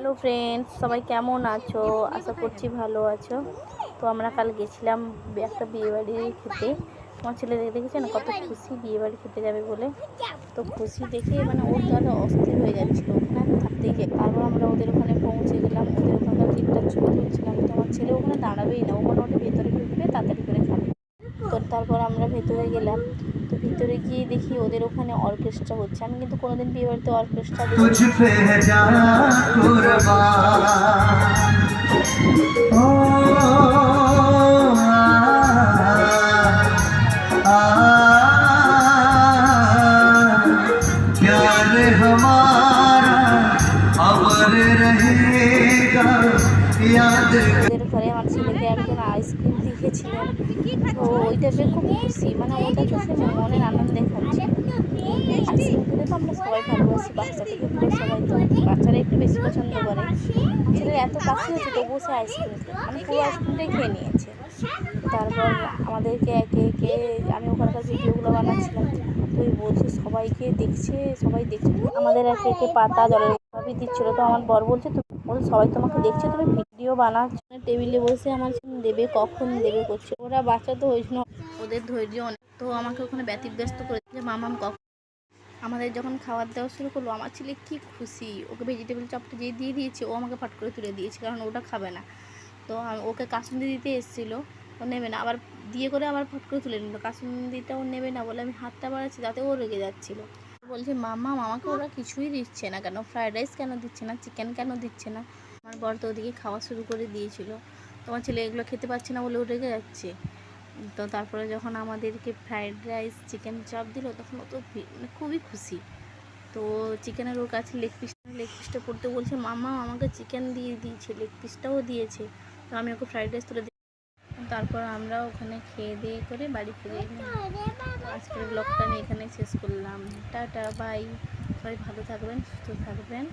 Hello friends সবাই কেমন আছো? আশা করছি ভালো আছো। তো আমরা কাল গেছিলাম একটা বিয়েবাড়ি খেতে। আমার ছেলে দেখেছে না কত খুশি বিয়েবাড়ি খেতে যাবে বলে? তো খুশি দেখে মানে ওর দ্বারা অস্থির হয়ে যাচ্ছিল। ওখানে থাকতেই যায় তারপর আমরা ওদের ওখানে পৌঁছে গেলাম। ওদের ওখানকার ঠিকঠাক ছবি তুলছিলাম তো আমার ছেলে ওখানে দাঁড়াবেই না। ওখানে ওটা ভেতরে ঢুকবে, তাড়াতাড়ি করে খাবে। তো তারপর আমরা ভেতরে গেলাম। তো ভিতরে গিয়ে দেখি ওদের ওখানে অর্কেস্ট্রা হচ্ছে। আমি কিন্তু কোনোদিন বিয়ে বাড়িতে অর্কেস্ট্রা দেখি পরে আমার ছেলেকে একজন আইসক্রিম লিখেছিলাম তো ওইটা পেয়ে খুব খুশি মানে ওটা কাছে মনের আনন্দে খাচ্ছে। সবাই ভালোবাসি বাচ্চা থেকে পুরো সবাই তো বাচ্চারা একটু বেশি পছন্দ করে। ছেলের এত কাছে হচ্ছে, তবুও সে আইসক্রিম মানে পুরো আইসক্রিমটাই খেয়ে নিয়েছে। তারপর আমাদেরকে একে একে, আমি ওখানকার ভিডিওগুলো বানাচ্ছিলাম। তুই বলছি, সবাইকে দেখছে, সবাই দেখছে। আমাদের একে একে পাতা জলের সবই দিচ্ছিল। তো আমার বর বলছে, তো বল সবাই তোমাকে দেখছে, তুমি ভিডিও বানাচ্ছ? টেবিলে বসে আমার দেবে কখন, দেবে করছে। ওরা বাচ্চা তো হয়েছিল, ওদের ধৈর্য অনেক। তো আমাকে ওখানে ব্যতিব্যস্ত করে যে মামাম কখন আমাদের যখন খাবার দেওয়া শুরু করল, আমার ছেলে কি খুশি? ওকে ভেজিটেবল চপটা যে দিয়ে দিয়েছে, ও আমাকে ফাট করে তুলে দিয়েছে, কারণ ওটা খাবে না। তো ওকে কাসুন্দি দিতে এসেছিল, ও নেবে না। আবার দিয়ে করে আবার ফট করে তুলে নিল। কাসুন্দিটা ও নেবে না বলে আমি হাতটা বাড়াচ্ছি যাতে ও রেগে যাচ্ছিল। বলছে, মামা, মামাকে ওরা কিছুই দিচ্ছে না কেন? ফ্রায়েড রাইস কেন দিচ্ছে না? চিকেন কেন দিচ্ছে না? আমার বর তো ওদিকে খাওয়া শুরু করে দিয়েছিল। তোমার ছেলে এগুলো খেতে পাচ্ছে না বলে ও রেগে যাচ্ছে। তো তারপরে যখন আমাদেরকে ফ্রায়েড রাইস চিকেন চপ দিল, তখন ও তো মানে খুবই খুশি। তো চিকেনের ওর কাছে লেগ পিস লেগ পিসটা করতে বলছে, মামা, আমাকে চিকেন দিয়ে দিয়েছে লেগ পিসটাও দিয়েছে। তো আমি ওকে ফ্রাইড রাইস তুলে তারপর আমরা ওখানে খেয়ে দিয়ে করে বাড়ি ফিরে আজকের ব্লগটা আমি এখানে শেষ করলাম। টাটা বাই সবাই ভালো থাকবেন, সুস্থ থাকবেন।